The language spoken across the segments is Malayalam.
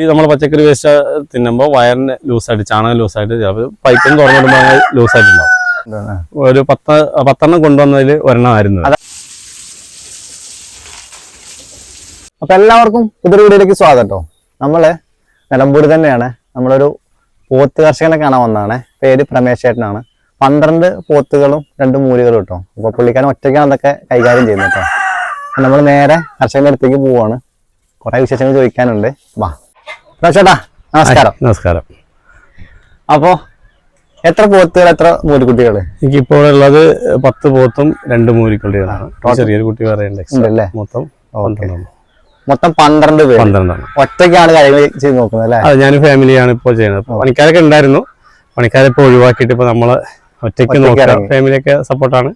ഈ നമ്മൾ പച്ചക്കറി വേസ്റ്റ് തിന്നുമ്പോൾ വയറിന് ലൂസായിട്ട് ചാണകം ലൂസായിട്ട് പൈപ്പും തുറന്നിടുമ്പോൾ ലൂസായിട്ടുണ്ടാവും? ഒരു പത്ത് പത്തെണ്ണം കൊണ്ടുവന്നതിൽ ഒരെണ്ണമായിരുന്നു ആയിരുന്നു. അപ്പൊ എല്ലാവർക്കും പുതിയ വീഡിയോയിലേക്ക് സ്വാഗതം കേട്ടോ നമ്മൾ നിലമ്പൂർ തന്നെയാണ്. നമ്മളൊരു പോത്ത് കർഷകനെ കാണാൻ വന്നതാണ്. പേര് പ്രമേശ് ചേട്ടനാണ്. പന്ത്രണ്ട് പോത്തുകളും രണ്ട് മൂലികളും കേട്ടോ അപ്പൊ പുള്ളിക്കാരൻ ഒറ്റയ്ക്കാണ് അതൊക്കെ കൈകാര്യം ചെയ്യുന്നത് കേട്ടോ നമ്മൾ നേരെ കർഷകന്റെ അടുത്തേക്ക് പോവാണ്. കുറെ വിശേഷങ്ങൾ ചോദിക്കാനുണ്ട്. വാ. ചേട്ടാ നമസ്കാരം. നമസ്കാരം. അപ്പോ എത്ര പോത്തുകൾ എത്ര മൂലിക്കുട്ടികൾ എനിക്കിപ്പോൾ ഉള്ളത് പത്ത് പോത്തും രണ്ട് മൂലിക്കുട്ടികളാണ്. ചെറിയൊരു കുട്ടി വേറെ ഉണ്ട് മൊത്തം മൊത്തം പന്ത്രണ്ട് പേര്. പന്ത്രണ്ടാണ് ഒറ്റയ്ക്കാണ് കാര്യങ്ങൾ ചെയ്ത് നോക്കുന്നത് അല്ലേ? അതെ ഞാൻ ഫാമിലിയാണ് ഇപ്പോൾ ചെയ്യുന്നത്. പണിക്കാരൊക്കെ ഉണ്ടായിരുന്നു. പണിക്കാരെ ഇപ്പോൾ ഒഴിവാക്കിയിട്ട് ഇപ്പോൾ നമ്മൾ ഒറ്റയ്ക്ക് നോക്കാം. ഫാമിലിയൊക്കെ സപ്പോർട്ടാണ്.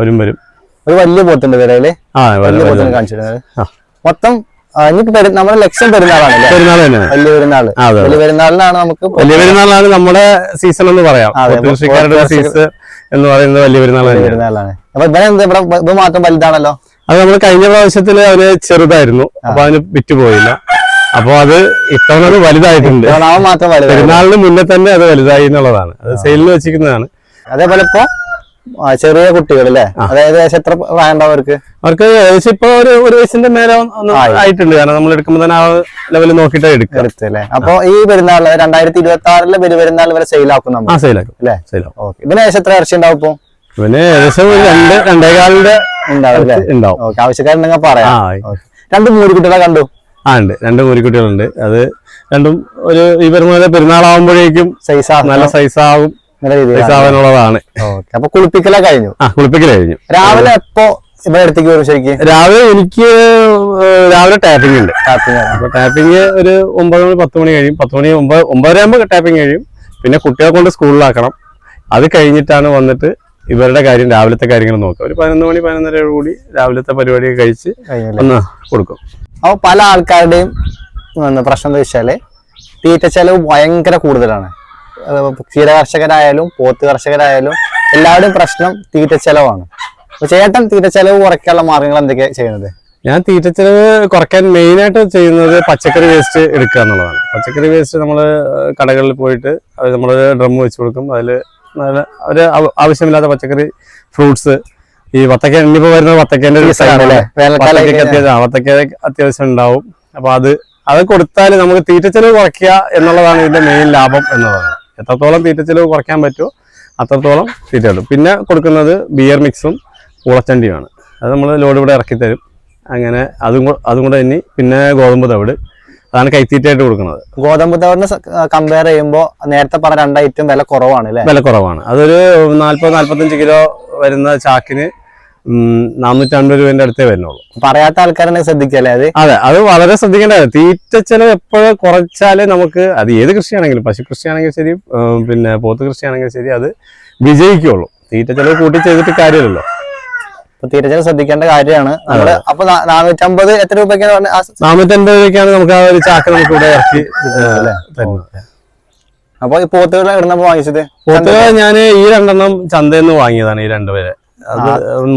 വരും വരും. ഒരു വലിയ പോത്തുണ്ട് വിലയിൽ ആ വലിയ പോത്തുണ്ട് കാണിച്ചിട്ടുണ്ട്. മൊത്തം ഇനിയിപ്പോ നമ്മുടെ ലക്ഷ്യം പെരുന്നാളാണ് പെരുന്നാൾ തന്നെ. വലിയ പെരുന്നാൾ. വലിയ പെരുന്നാളിനാണ് നമുക്ക് വലിയ പെരുന്നാളാണ് നമ്മുടെ സീസൺ എന്ന് പറയാം. കൃഷിക്കാരുടെ സീസൺ എന്ന് പറയുന്നത് വലിയ പെരുന്നാൾ പെരുന്നാളാണ് അപ്പൊ ഇവിടെ എന്ത് ഇവിടെ ഇത് മാത്രം വലുതാണല്ലോ? അത് നമ്മൾ കഴിഞ്ഞ പ്രാവശ്യത്തിൽ അവന് ചെറുതായിരുന്നു. അപ്പൊ അവന് വിറ്റുപോയില്ല അപ്പൊ അത് ഇത്തവണ അത് വലുതായിട്ടുണ്ട്. പെരുന്നാളിന് മുന്നേ തന്നെ അത് വലുതായി എന്നുള്ളതാണ്. അത് സെയിലിൽ വെച്ചിരിക്കുന്നതാണ്. അതേപോലെ ഇപ്പൊ ചെറിയ കുട്ടികൾ അല്ലേ അതായത് ഏകദേശം എത്ര പ്രായം അവർക്ക്? അവർക്ക് ഏകദേശം ഇപ്പൊ ഒരു ഒരു വയസ്സിന്റെ മേലെ ആയിട്ടുണ്ട്. കാരണം നമ്മൾ എടുക്കുമ്പോൾ തന്നെ ആ ലെവലിൽ നോക്കിയിട്ട് എടുക്കുക. എടുത്തല്ലേ? അപ്പൊ ഈ പെരുന്നാൾ രണ്ടായിരത്തി ഇരുപത്തി ആറിലെ പെരുന്നാൾ വരെ സെയിലാക്കും ആ നമ്മൾ സെയിലാക്കും അല്ലേ? സെയിൽ ഇതിന് ഏകദേശം എത്ര ഇറച്ചി ഉണ്ടാവും ഇപ്പൊ? പിന്നെ ഏകദേശം രണ്ട് രണ്ടേകാലിന്റെ ഉണ്ടാവും അല്ലേ? ഉണ്ടാവും. ആവശ്യക്കാരുണ്ടെങ്കിൽ പറയാം. ആ മൂന്ന് കുട്ടികളെ രണ്ട് കണ്ടു? ആ ഉണ്ട്. രണ്ട് മൂരിക്കുട്ടികളുണ്ട് അത് രണ്ടും ഒരു ഈ പറഞ്ഞ പെരുന്നാളാവുമ്പോഴേക്കും സൈസ് നല്ല സൈസ് ആവാനുള്ളതാണ് ഓക്കെ അപ്പൊ കുളിപ്പിക്കല കഴിഞ്ഞു? ആ കുളിപ്പിക്കൽ കഴിഞ്ഞു. രാവിലെ എപ്പോ ഇവിടെ അടുത്തേക്ക് വരും ശരിക്കും? രാവിലെ എനിക്ക് രാവിലെ ടാപ്പിംഗ് ഉണ്ട്. ടാപ്പിംഗ് അപ്പൊ ടാപ്പിംഗ് ഒരു ഒമ്പത് മണി പത്ത് മണി കഴിയും. പത്ത് മണി ഒമ്പത് ഒമ്പതര ആകുമ്പോൾ ടാപ്പിംഗ് കഴിയും. പിന്നെ കുട്ടികളെ കൊണ്ട് സ്കൂളിലാക്കണം. അത് കഴിഞ്ഞിട്ടാണ് വന്നിട്ട് ഇവരുടെ കാര്യം രാവിലത്തെ കാര്യങ്ങൾ നോക്കുക. ഒരു പതിനൊന്ന് മണി പതിനൊന്നരയോട് കൂടി രാവിലത്തെ പരിപാടി കഴിച്ച് ഒന്ന് കൊടുക്കും. അപ്പൊ പല ആൾക്കാരുടെയും പ്രശ്നം എന്താ വെച്ചാൽ തീറ്റ ചെലവ് ഭയങ്കര കൂടുതലാണ്. ക്ഷീര കർഷകരായാലും പോത്ത് കർഷകരായാലും എല്ലാവരുടെയും പ്രശ്നം തീറ്റ ചെലവാണ്. ചേട്ടൻ തീറ്റ ചെലവ് കുറയ്ക്കാനുള്ള മാർഗങ്ങൾ എന്തൊക്കെയാണ് ചെയ്യുന്നത്? ഞാൻ തീറ്റച്ചെലവ് കുറയ്ക്കാൻ മെയിനായിട്ട് ചെയ്യുന്നത് പച്ചക്കറി വേസ്റ്റ് എടുക്കുക എന്നുള്ളതാണ്. പച്ചക്കറി വേസ്റ്റ് നമ്മൾ കടകളിൽ പോയിട്ട് നമ്മൾ ഡ്രം വെച്ച് കൊടുക്കും. അതിൽ നല്ല ഒരു ആവശ്യമില്ലാത്ത പച്ചക്കറി ഫ്രൂട്ട്സ് ഈ വത്തക്ക ഇനിയിപ്പോൾ വരുന്ന വത്തക്കേന്റെ ഒരു വത്തക്കയ്ക്ക് അത്യാവശ്യം വത്തക്ക അത്യാവശ്യം ഉണ്ടാവും. അപ്പൊ അത് അത് കൊടുത്താൽ നമുക്ക് തീറ്റച്ചെലവ് കുറയ്ക്കുക എന്നുള്ളതാണ് ഇതിന്റെ മെയിൻ ലാഭം എന്നുള്ളതാണ്. എത്രത്തോളം തീറ്റ ചിലവ് കുറയ്ക്കാൻ പറ്റുമോ അത്രത്തോളം തീറ്റ കിട്ടും. പിന്നെ കൊടുക്കുന്നത് ബിയർ മിക്സും പൂളച്ചണ്ടിയുമാണ് അത് നമ്മൾ ലോഡ് ഇവിടെ ഇറക്കി തരും. അങ്ങനെ അതും അതും കൂടെ ഇനി പിന്നെ ഗോതമ്പ് തവിട്. അതാണ് കൈത്തീറ്റയായിട്ട് കൊടുക്കുന്നത്. ഗോതമ്പ് തവിടിനെ കമ്പയർ ചെയ്യുമ്പോൾ നേരത്തെ പറഞ്ഞ രണ്ട് ഐറ്റം വില കുറവാണ് അല്ലേ? വില കുറവാണ്. അതൊരു നാല്പത് നാല്പത്തഞ്ച് കിലോ വരുന്ന ചാക്കിന് നാനൂറ്റമ്പത് രൂപന്റെ അടുത്തേ വരുന്നുള്ളൂ. പറയാത്ത ആൾക്കാരെ ശ്രദ്ധിക്കല്ലേ അത്? അതെ അത് വളരെ ശ്രദ്ധിക്കേണ്ടത്. തീറ്റ ചെലവ് എപ്പോഴും കുറച്ചാലേ നമുക്ക് അത് ഏത് കൃഷിയാണെങ്കിലും പശു കൃഷിയാണെങ്കിലും ശരി പിന്നെ പോത്ത് കൃഷിയാണെങ്കിലും ശരി അത് വിജയിക്കുള്ളൂ. തീറ്റ ചെലവ് കൂട്ടി ചെയ്തിട്ട് കാര്യമില്ലല്ലോ. തീറ്റ ചെലവ് ശ്രദ്ധിക്കേണ്ട കാര്യമാണ്. നമ്മൾ അപ്പൊ നാനൂറ്റമ്പത് എത്ര രൂപയ്ക്കാണ് നാനൂറ്റമ്പത് രൂപയ്ക്കാണ് നമുക്ക് ആ ഒരു ചാക്ക് നമുക്ക് ഇവിടെ ഇറക്കി അപ്പൊ ഈ പോത്തുകൾ ഇടുന്നപ്പോ വാങ്ങിച്ചത്? പോത്ത് ഞാൻ ഈ രണ്ടെണ്ണം ചന്തയിൽ നിന്ന് വാങ്ങിയതാണ് ഈ രണ്ടുപേരെ. അത്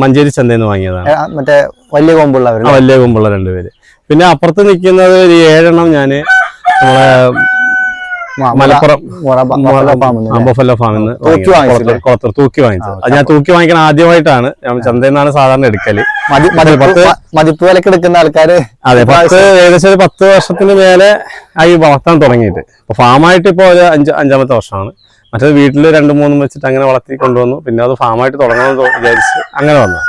മഞ്ചേരി ചന്തയിൽ നിന്ന് വാങ്ങിയതാണ് മറ്റേ വലിയ കൊമ്പുള്ള വലിയ കൊമ്പുള്ള രണ്ടുപേര്. പിന്നെ അപ്പുറത്ത് നിൽക്കുന്നത് ഒരു ഏഴെണ്ണം ഞാൻ നമ്മളെ മലപ്പുറം ബൊഫല്ലോ ഫാമിൽ നിന്ന് തൂക്കി വാങ്ങിച്ചില്ലേ? കുളത്തൂർ തൂക്കി വാങ്ങിച്ചത്. അത് ഞാൻ തൂക്കി. വാങ്ങിക്കണ ആദ്യമായിട്ടാണ്. ഞാൻ ചന്തയിൽ നിന്നാണ് സാധാരണ എടുക്കൽ. മതിപ്പ് വിലക്ക് എടുക്കുന്ന ആൾക്കാര് അതെ പത്ത് ഏകദേശം ഒരു പത്ത് വർഷത്തിന് മേലെ ആയി വളർത്താൻ തുടങ്ങിയിട്ട്. ഇപ്പൊ ഫാമായിട്ട് ഇപ്പൊ ഒരു അഞ്ച് അഞ്ചാമത്തെ വർഷമാണ്. മറ്റേത് വീട്ടിൽ രണ്ട് മൂന്നും വെച്ചിട്ട് അങ്ങനെ വളർത്തി കൊണ്ടുവന്നു. പിന്നെ അത് ഫാമായിട്ട് തുടങ്ങണമെന്ന് വിചാരിച്ച് അങ്ങനെ വന്നു.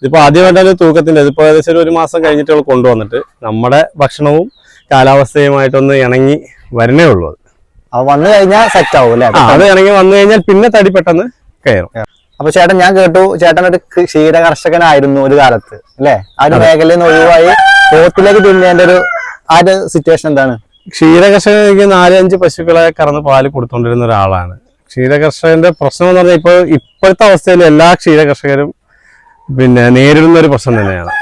ഇതിപ്പോ ആദ്യമായിട്ടാണ് തൂക്കത്തിന്റെ ഇതിപ്പോൾ ഏകദേശം ഒരു മാസം കഴിഞ്ഞിട്ട് അവൾ കൊണ്ടുവന്നിട്ട് നമ്മുടെ ഭക്ഷണവും കാലാവസ്ഥയുമായിട്ടൊന്ന് ഇണങ്ങി വരണേ ഉള്ളൂ അത്. വന്നു കഴിഞ്ഞാൽ സെറ്റ് ആവും അല്ലേ? അത് ഇണങ്ങി വന്നു കഴിഞ്ഞാൽ പിന്നെ തടി പെട്ടെന്ന് കയറും. അപ്പൊ ചേട്ടൻ ഞാൻ കേട്ടു ചേട്ടൻ ഒരു ക്ഷീര കർഷകനായിരുന്നു ഒരു കാലത്ത് അല്ലെ? ആ ഒരു മേഖലയിൽ നിന്ന് ഒഴിവായി പോത്തിലേക്ക് തിന്നേണ്ട ഒരു ആ ഒരു സിറ്റുവേഷൻ എന്താണ്? ക്ഷീര ക്ഷീരകർഷകർക്ക് നാലഞ്ച് പശുക്കളെ കറന്ന് പാൽ കൊടുത്തോണ്ടിരുന്ന ഒരാളാണ്. ക്ഷീരകർഷകന്റെ പ്രശ്നം എന്ന് പറഞ്ഞാൽ ഇപ്പോൾ ഇപ്പോഴത്തെ അവസ്ഥയിൽ എല്ലാ ക്ഷീരകർഷകരും പിന്നെ നേരിടുന്ന ഒരു പ്രശ്നം തന്നെയാണ്.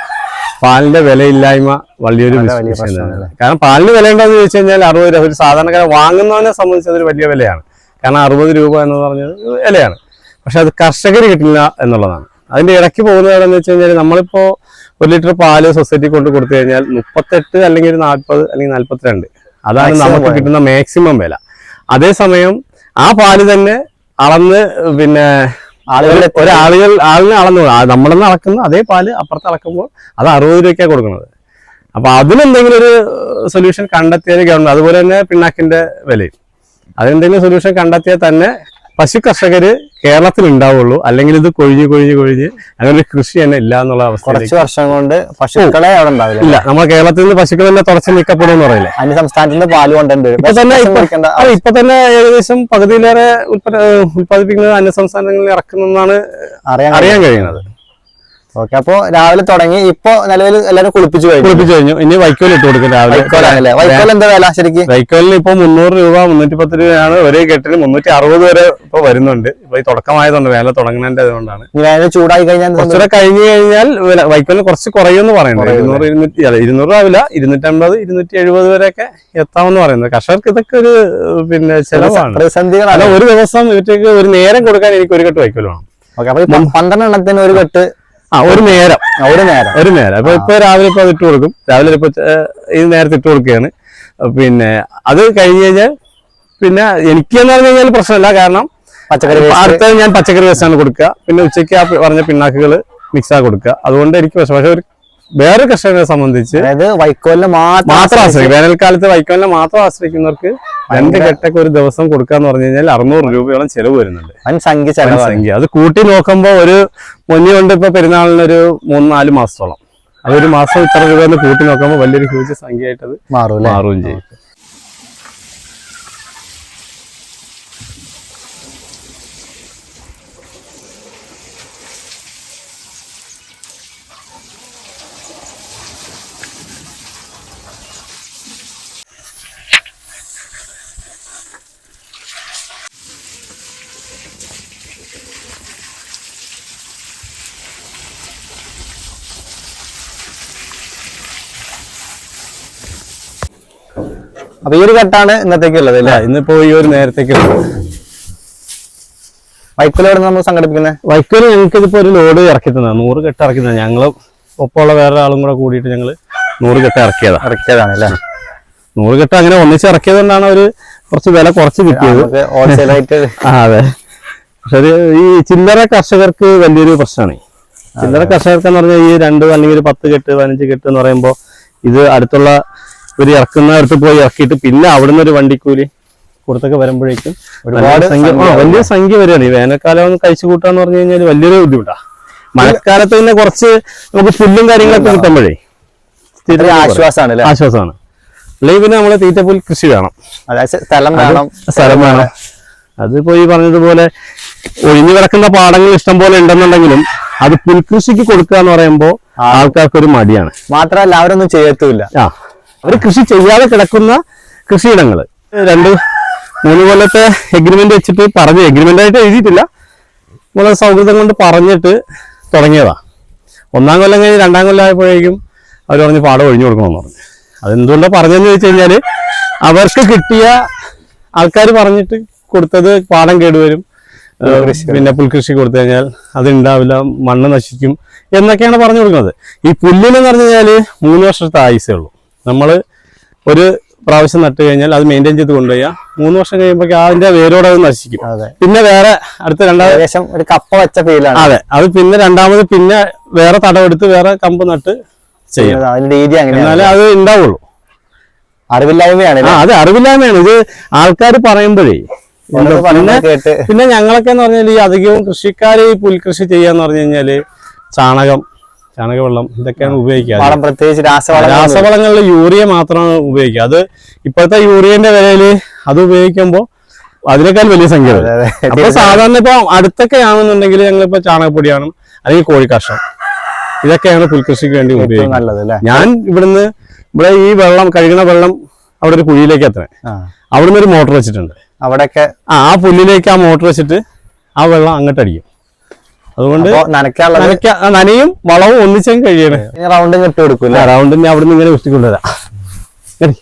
പാലിന്റെ വിലയില്ലായ്മ വലിയൊരു കാരണം പാലിന് വില ഉണ്ടോ എന്ന് ചോദിച്ചു കഴിഞ്ഞാൽ അറുപത് രൂപ ഒരു സാധാരണക്കാരൻ വാങ്ങുന്നവനെ സംബന്ധിച്ച് അതൊരു വലിയ വിലയാണ്. കാരണം അറുപത് രൂപ എന്ന് പറഞ്ഞത് വിലയാണ്. പക്ഷെ അത് കർഷകർ കിട്ടില്ല എന്നുള്ളതാണ്. അതിന്റെ ഇടയ്ക്ക് പോകുന്നത് എവിടെയെന്ന് വെച്ച് കഴിഞ്ഞാൽ നമ്മളിപ്പോ ഒരു ലിറ്റർ പാൽ സൊസൈറ്റി കൊണ്ട് കൊടുത്തു കഴിഞ്ഞാൽ മുപ്പത്തെട്ട് അല്ലെങ്കിൽ ഒരു നാൽപ്പത് അല്ലെങ്കിൽ നാൽപ്പത്തിരണ്ട് അതാണ് നമുക്ക് കിട്ടുന്ന മാക്സിമം വില. അതേസമയം ആ പാൽ തന്നെ അളന്ന് പിന്നെ ആളുകളുടെ ഒരാളുകൾ ആളിനെ അളന്നു. നമ്മളെന്ന് അളക്കുന്ന അതേ പാൽ അപ്പുറത്ത് അളക്കുമ്പോൾ അത് അറുപത് രൂപയ്ക്കാണ് കൊടുക്കുന്നത്. അപ്പൊ അതിനെന്തെങ്കിലും ഒരു സൊല്യൂഷൻ കണ്ടെത്തിയാൽ ഗവൺമെന്റ് അതുപോലെ തന്നെ പിണ്ണാക്കിന്റെ വിലയും. അതിനെന്തെങ്കിലും സൊല്യൂഷൻ കണ്ടെത്തിയാൽ തന്നെ പശു കർഷകര് കേരളത്തിൽ ഉണ്ടാവുള്ളൂ അല്ലെങ്കിൽ ഇത് കൊഴിഞ്ഞ് കൊഴിഞ്ഞ് കൊഴിഞ്ഞ് അങ്ങനെ ഒരു കൃഷി തന്നെ ഇല്ല എന്നുള്ള അവസ്ഥ കുറച്ച് വർഷം കൊണ്ട് പശുക്കളെ അവിടെ ഉണ്ടാവില്ല? ഇല്ല. നമ്മുടെ കേരളത്തിൽ നിന്ന് പശുക്കൾ തന്നെ തുടച്ച് നീക്കപ്പെടും എന്ന് പറയില്ലേ? അന്യ സംസ്ഥാനത്തിൽ നിന്ന് പാൽ കൊണ്ടുവരേണ്ടി ഇപ്പൊ തന്നെ ഏകദേശം പകുതിയിലേറെ ഉൽപ്പാദിപ്പിക്കുന്നത് അന്യ സംസ്ഥാനങ്ങളിൽ ഇറക്കുന്നതെന്നാണ് അറിയാൻ അറിയാൻ കഴിയുന്നത്. ഓക്കെ അപ്പൊ രാവിലെ തുടങ്ങി. ഇപ്പൊ നിലവിൽ എല്ലാരും കുളിപ്പിച്ചു കഴിഞ്ഞു. കുളിപ്പിച്ചു കഴിഞ്ഞു. ഇനി വൈക്കോൽ ഇട്ട് കൊടുക്കും രാവിലെ. വൈക്കോൽ എന്താ വില ശരിക്കും? വൈക്കോലിന് ഇപ്പൊ മുന്നൂറ് രൂപ മുന്നൂറ്റി പത്ത് രൂപയാണ്. ഒരേ കെട്ടിന് മുന്നൂറ്റി അറുപത് വരെ ഇപ്പൊ വരുന്നുണ്ട്. ഇപ്പൊ ഈ തുടക്കമായതുകൊണ്ട് വേല തുടങ്ങുന്നതിന്റെ അതുകൊണ്ടാണ് വേനൽ ചൂടായി കഴിഞ്ഞാൽ കുറച്ചുകൂടെ കഴിഞ്ഞു കഴിഞ്ഞാൽ വില- വൈക്കോലിന് കുറച്ച് കുറയുമെന്ന് പറയുന്നത് ഇരുന്നൂറ് ഇരുന്നൂറ്റി അല്ല ഇരുന്നൂറ് ആവില്ല. ഇരുന്നൂറ്റമ്പത് ഇരുന്നൂറ്റി എഴുപത് വരെയൊക്കെ എത്താമെന്ന് പറയുന്നത് കർഷകർക്ക് ഇതൊക്കെ ഒരു പിന്നെ ചെലവാണ്. അല്ല ഒരു ദിവസം ഇവറ്റേക്ക് ഒരു നേരം കൊടുക്കാൻ എനിക്ക് ഒരു കെട്ട് വൈക്കോൽ വേണം. ഓക്കെ അപ്പൊ ഈ പ- പന്ത്രണ്ട് എണ്ണത്തിന് ഒരു കെട്ട് ആ ഒരു നേരം. ആ, ഒരു നേരം. ഒരു നേരം. അപ്പൊ ഇപ്പൊ രാവിലെ ഇപ്പൊ അത് ഇട്ട് കൊടുക്കും. രാവിലെ ഇപ്പൊ ഈ നേരത്തെ ഇട്ട് കൊടുക്കുകയാണ്. പിന്നെ അത് കഴിഞ്ഞ് കഴിഞ്ഞാൽ പിന്നെ എനിക്ക് എന്ന് പറഞ്ഞു കഴിഞ്ഞാൽ പ്രശ്നമില്ല. കാരണം പച്ചക്കറി. അടുത്ത ഞാൻ പച്ചക്കറി വേസ്റ്റാണ് കൊടുക്കുക. പിന്നെ ഉച്ചയ്ക്ക് ആ പറഞ്ഞ പിണ്ണാക്കുകൾ മിക്സാ കൊടുക്കുക. അതുകൊണ്ട് എനിക്ക് പക്ഷെ ഒരു വേറെ കർഷകരെ സംബന്ധിച്ച് അതായത് വൈക്കോലിനെ മാത്രം ആശ്രയിക്കും. വേനൽക്കാലത്ത് വൈക്കോലിനെ മാത്രം ആശ്രയിക്കുന്നവർക്ക് രണ്ട് കെട്ടൊക്കെ ഒരു ദിവസം കൊടുക്കാന്ന് പറഞ്ഞു കഴിഞ്ഞാൽ അറുന്നൂറ് രൂപയോളം ചെലവ് വരുന്നുണ്ട്. സംഖ്യ അത് കൂട്ടി നോക്കുമ്പോൾ ഒരു മുന്നി കൊണ്ട് ഇപ്പൊ പെരുന്നാളിന് ഒരു മൂന്ന് നാല് മാസത്തോളം. അതൊരു മാസം ഇത്ര രൂപ എന്ന് കൂട്ടി നോക്കുമ്പോൾ വലിയൊരു ഹ്യൂജ് സംഖ്യ ആയിട്ട് അത് മാറും മാറുകയും ചെയ്യും. അപ്പൊ ഈ ഒരു കട്ടാണ് ഇന്നത്തേക്കുള്ളത് അല്ല? ഇന്നിപ്പോ ഈ ഒരു നേരത്തേക്ക് വൈക്കോലോട് നമ്മൾ സംഘടിപ്പിക്കുന്നത് വൈക്കോൽ ഞങ്ങൾക്ക് ഇതിപ്പോ ഒരു ലോഡ് ഇറക്കി തന്നെ നൂറ് കെട്ട് ഇറക്കി തന്നെ ഞങ്ങൾ ഒപ്പമുള്ള വേറെ ആളും കൂടെ കൂടിയിട്ട് ഞങ്ങൾ നൂറ് കെട്ട് ഇറക്കിയതാണ് ഇറക്കിയതാണ് അല്ലേ? നൂറ് കെട്ട് അങ്ങനെ ഒന്നിച്ച് ഇറക്കിയത് കൊണ്ടാണ് ഒരു കുറച്ച് വില കുറച്ച് കിട്ടിയത്. ഹോൾസെയിലായിട്ട് ആ അതെ. പക്ഷെ ഈ ചില്ലറ കർഷകർക്ക് വലിയൊരു പ്രശ്നമാണ് ചില്ലറ കർഷകർക്ക് എന്ന് പറഞ്ഞാൽ ഈ രണ്ട് അല്ലെങ്കിൽ ഒരു പത്ത് കെട്ട് പതിനഞ്ച് കെട്ട് എന്ന് പറയുമ്പോൾ ഇത് അടുത്തുള്ള ഒരു ഇറക്കുന്നിടത്ത് പോയി ഇറക്കിയിട്ട് പിന്നെ അവിടുന്ന് ഒരു വണ്ടിക്കൂലി കൊടുത്തൊക്കെ വരുമ്പോഴേക്കും ഒരുപാട് വലിയ സംഖ്യ വലിയ സംഖ്യ വരികയാണ്. ഈ വേനൽക്കാലം ഒന്ന് കഴിച്ചു കൂട്ടാന്ന് പറഞ്ഞു കഴിഞ്ഞാൽ വലിയൊരു ബുദ്ധിമുട്ടാ. മഴക്കാലത്ത് പിന്നെ കുറച്ച് നമുക്ക് പുല്ലും കാര്യങ്ങളൊക്കെ കിട്ടുമ്പോഴേ ആശ്വാസമാണ് ആശ്വാസമാണ്. അല്ലെങ്കിൽ പിന്നെ നമ്മൾ തീറ്റപ്പുൽ കൃഷി വേണം. സ്ഥലം വേണം സ്ഥലം വേണം. അതിപ്പോ ഈ പറഞ്ഞതുപോലെ ഒഴിഞ്ഞു കിടക്കുന്ന പാടങ്ങൾ ഇഷ്ടം പോലെ ഉണ്ടെന്നുണ്ടെങ്കിലും അത് പുൽകൃഷിക്ക് കൊടുക്കുക എന്ന് പറയുമ്പോ ആൾക്കാർക്ക് ഒരു മടിയാണ്. മാത്രമല്ല അവരൊന്നും ചെയ്യത്തുമില്ല. ആ അവർ കൃഷി ചെയ്യാതെ കിടക്കുന്ന കൃഷിയിടങ്ങൾ രണ്ട് മൂന്ന് കൊല്ലത്തെ എഗ്രിമെന്റ് വെച്ചിട്ട് പറഞ്ഞു എഗ്രിമെന്റ് ആയിട്ട് എഴുതിയിട്ടില്ല. നമ്മളെ സൗഹൃദം കൊണ്ട് പറഞ്ഞിട്ട് തുടങ്ങിയതാ. ഒന്നാം കൊല്ലം കഴിഞ്ഞ് രണ്ടാം കൊല്ലം ആയപ്പോഴേക്കും അവർ പറഞ്ഞ് പാടം ഒഴിഞ്ഞു കൊടുക്കണമെന്ന് പറഞ്ഞു. അതെന്തുകൊണ്ടാണ് പറഞ്ഞതെന്ന് ചോദിച്ചു കഴിഞ്ഞാൽ അവർക്ക് കിട്ടിയ ആൾക്കാർ പറഞ്ഞിട്ട് കൊടുത്തത് പാടം കേടുവരും. പിന്നെ പുൽകൃഷി കൊടുത്തു കഴിഞ്ഞാൽ അത് ഉണ്ടാവില്ല മണ്ണ് നശിക്കും എന്നൊക്കെയാണ് പറഞ്ഞു കൊടുക്കുന്നത്. ഈ പുല്ലിനെന്ന് പറഞ്ഞു കഴിഞ്ഞാൽ മൂന്ന് വർഷത്തെ ആയുസേ ഉള്ളൂ. നമ്മൾ ഒരു പ്രാവശ്യം നട്ട് കഴിഞ്ഞാൽ അത് മെയിന്റെയിൻ ചെയ്ത് കൊണ്ടുപോയാൽ മൂന്ന് വർഷം കഴിയുമ്പോൾ അതിന്റെ വേരോടെ അത് നശിക്കും. പിന്നെ വേറെ അടുത്ത ഏകദേശം ഒരു കപ്പ വെച്ച ഫീലാണ്. അതെ. അത് പിന്നെ രണ്ടാമത് പിന്നെ വേറെ തടവെടുത്ത് വേറെ കമ്പ് നട്ട് ചെയ്യും. എന്നാലേ അത് ഉണ്ടാവുള്ളൂ. അറിവില്ലായ്മയാണ് അതെ അറിവില്ലായ്മയാണ്. ഇത് ആൾക്കാർ പറയുമ്പോഴേ. പിന്നെ ഞങ്ങളൊക്കെ എന്ന് പറഞ്ഞാൽ ഈ അധികവും കൃഷിക്കാർ ഈ പുൽകൃഷി ചെയ്യാന്ന് പറഞ്ഞു കഴിഞ്ഞാൽ ചാണകം ചാണകവെള്ളം ഇതൊക്കെയാണ് ഉപയോഗിക്കുക പ്രത്യേകിച്ച് രാസവളം രാസവളങ്ങളിൽ യൂറിയ മാത്രമാണ് ഉപയോഗിക്കുക. അത് ഇപ്പോഴത്തെ യൂറിയന്റെ വിലയിൽ അത് ഉപയോഗിക്കുമ്പോൾ അതിനേക്കാൾ വലിയ സംഖ്യ അപ്പൊ സാധാരണ ഇപ്പൊ അടുത്തൊക്കെ ആണെന്നുണ്ടെങ്കിൽ ഞങ്ങളിപ്പോ ചാണകപ്പൊടിയാണ് അല്ലെങ്കിൽ കോഴിക്കാഷ്ടം ഇതൊക്കെയാണ് പുൽകൃഷിക്ക് വേണ്ടി ഉപയോഗിക്കുന്നത്. ഞാൻ ഇവിടുന്ന് ഇവിടെ ഈ വെള്ളം കഴുകുന്ന വെള്ളം അവിടെ ഒരു കുഴിയിലേക്ക് എത്തണേ. അവിടുന്ന് ഒരു മോട്ടർ വെച്ചിട്ടുണ്ട്. അവിടെയൊക്കെ ആ ആ പുല്ലിലേക്ക് ആ മോട്ടർ വെച്ചിട്ട് ആ വെള്ളം അങ്ങോട്ട് അടിക്കും. അതുകൊണ്ട് നനയും വളവും ഒന്നിച്ചും കഴിയണേ. റൗണ്ടും ഇട്ട് കൊടുക്കൂല അവിടെ അവിടുന്ന് ഇങ്ങനെ വൃത്തിക്കൊണ്ടുവരാം എടി.